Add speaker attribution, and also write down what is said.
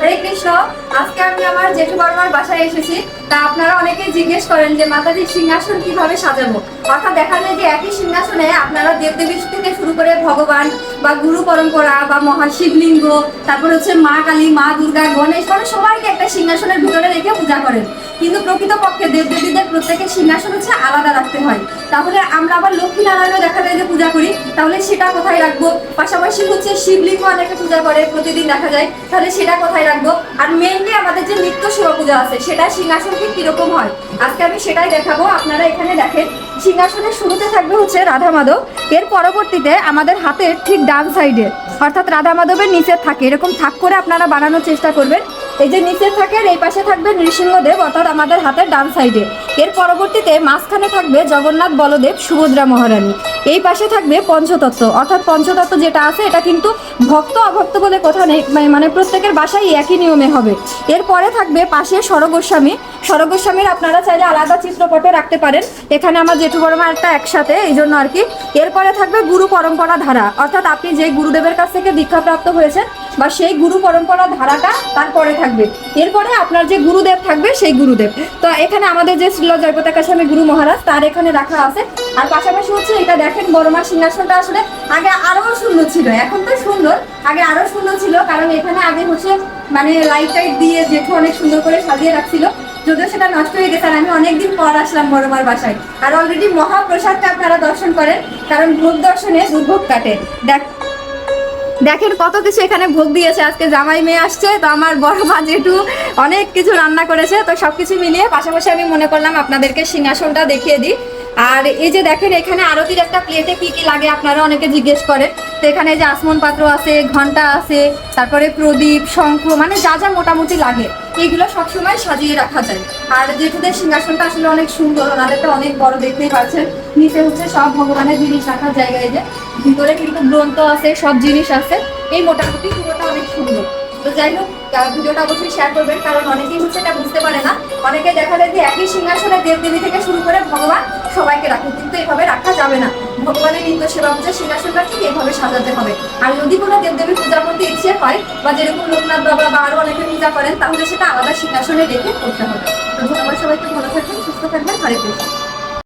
Speaker 1: হরে কৃষ্ণ আজকে আমি আমার জেঠু বর্মার বাসায় এসেছি। তা আপনারা অনেকে জিজ্ঞেস করেন যে মাতাজির সিংহাসন কীভাবে সাজাবো? অর্থাৎ দেখা যায় যে একই সিংহাসনে আপনারা দেবদেবী থেকে শুরু করে ভগবান বা গুরু পরম্পরা বা মহা শিবলিঙ্গ তারপর হচ্ছে মা কালী, মা দুর্গা, গণেশ মানে সবাইকে একটা সিংহাসনের ভিতরে রেখে পূজা করেন। কিন্তু প্রকৃতপক্ষে দেবদেবীদের প্রত্যেকের সিংহাসন হচ্ছে আলাদা রাখতে হয়। তাহলে আমরা আবার লক্ষ্মী নারায়ণও দেখা যায় যে পূজা করি। তাহলে সেটা কোথায় রাখব? পাশাপাশি হচ্ছে শিবলিঙ্গ অনেকে পূজা করে, প্রতিদিন দেখা যায়। তাহলে সেটা কোথায় রাখব? আর মেনলি আমাদের যে নিত্য সেবা পূজা আছে, সেটা সিংহাসন ঠিক কীরকম হয়? আজকে আমি সেটাই দেখাবো। আপনারা এখানে দেখেন, সিংহাসনের শুরুতে থাকবে হচ্ছে রাধা মাধব। এর পরবর্তীতে আমাদের হাতের ঠিক ডান সাইডে, অর্থাৎ রাধা মাধবের নিচে থাকে, এরকম থাক করে আপনারা বানানোর চেষ্টা করবেন। এই যে নিচে থাকে এই পাশে থাকবে নৃসিংহদেব, অর্থাৎ আমাদের হাতের ডান সাইডে। এর পরবর্তীতে মাঝখানে থাকবে জগন্নাথ বলদেব, সুভদ্রা মহারানী। এই পাশে থাকবে পঞ্চতত্ত্ব। অর্থাৎ পঞ্চতত্ত্ব যেটা আছে, এটা কিন্তু ভক্ত অভক্ত বলে কথা নেই, মানে- মানে প্রত্যেকের বাসায় একই নিয়মে হবে। এরপরে থাকবে পাশে সরগোস্বামী সরগোস্বামীর আপনারা চাইলে আলাদা চিত্রপটে রাখতে পারেন। এখানে আমার জেঠু বড়মা একটা একসাথে, এই জন্য আর কি। এরপরে থাকবে গুরু পরম্পরা ধারা। অর্থাৎ আপনি যে গুরুদেবের কাছ থেকে দীক্ষাপ্রাপ্ত হয়েছেন, বা সেই গুরু পরম্পরা ধারাটা তারপরে থাকবে। এরপরে আপনার যে গুরুদেব থাকবে, সেই গুরুদেব। তো এখানে আমাদের যে শ্রীল জয়প্রতাকা স্বামী গুরু মহারাজ, তার এখানে রাখা আছে। আর পাশাপাশি হচ্ছে এটা দেখেন বড়মার সিংহাসনটা আসলে আগে আরও সুন্দর ছিল, এখন তো সুন্দর, আগে আরও সুন্দর ছিল, কারণ এখানে আগে হচ্ছে মানে লাইট টাইট দিয়ে জেঠু অনেক সুন্দর করে সাজিয়ে রাখছিল, যদিও সেটা নষ্ট হয়ে গেছে, আর আমি অনেকদিন পর আসলাম বড়মার বাসায়। আর অলরেডি মহাপ্রসাদটা আপনারা দর্শন করেন, কারণ ভোগ দর্শনে দুর্ভোগ কাটে। দেখ দেখেন কত কিছু এখানে ভোগ দিয়েছে, আজকে জামাই মেয়ে আসছে, তো আমার বড় মা যেটু অনেক কিছু রান্না করেছে, তো সবকিছু মিলিয়ে পাশাপাশি আমি মনে করলাম আপনাদেরকে সিংহাসনটা দেখিয়ে দিই। আর এই যে দেখেন, এখানে আরতির একটা প্লেটে কি কি লাগে আপনারা অনেকে জিজ্ঞেস করেন। তো এখানে যে আসমন পাত্র আছে ঘণ্টা আছে, তারপরে প্রদীপ, শঙ্খ মানে যা যা মোটামুটি লাগে এইগুলো সবসময় সাজিয়ে রাখা যায়। আর জেঠুদের সিংহাসনটা আসলে অনেক সুন্দর, ওনাদেরটা অনেক বড় দেখতেই পাচ্ছেন। নিচে হচ্ছে সব ভগবানের জিনিস রাখার জায়গায় যে, ভিতরে কিন্তু গ্রন্থ আছে, সব জিনিস আছে। এই মোটামুটি পুরোটা অনেক সুন্দর। তো যাই হোক ভিডিওটা অবশ্যই শেয়ার করবেন, কারণ অনেকেই হচ্ছে এটা বুঝতে পারে না। অনেকে দেখা যায় যে একই সিংহাসনে দেবদেবী থেকে শুরু করে ভগবান সবাইকে রাখে, কিন্তু এভাবে রাখা যাবে না। ভগবানের নিত্য সেবা পূজা সিংহাসনটা ঠিক এভাবে সাজাতে হবে। আর যদি কোনো দেবদেবী পূজা করতে ইচ্ছে হয়, বা যেরকম লোকনাথ বাবা বা আরও অনেকে পূজা করেন, তাহলে সেটা আলাদা সিংহাসনে রেখে করতে হবে। তো ধন্যবাদ সবাইকে, ভালো থাকবেন, সুস্থ থাকবেন, হরে কৃষ্ণ।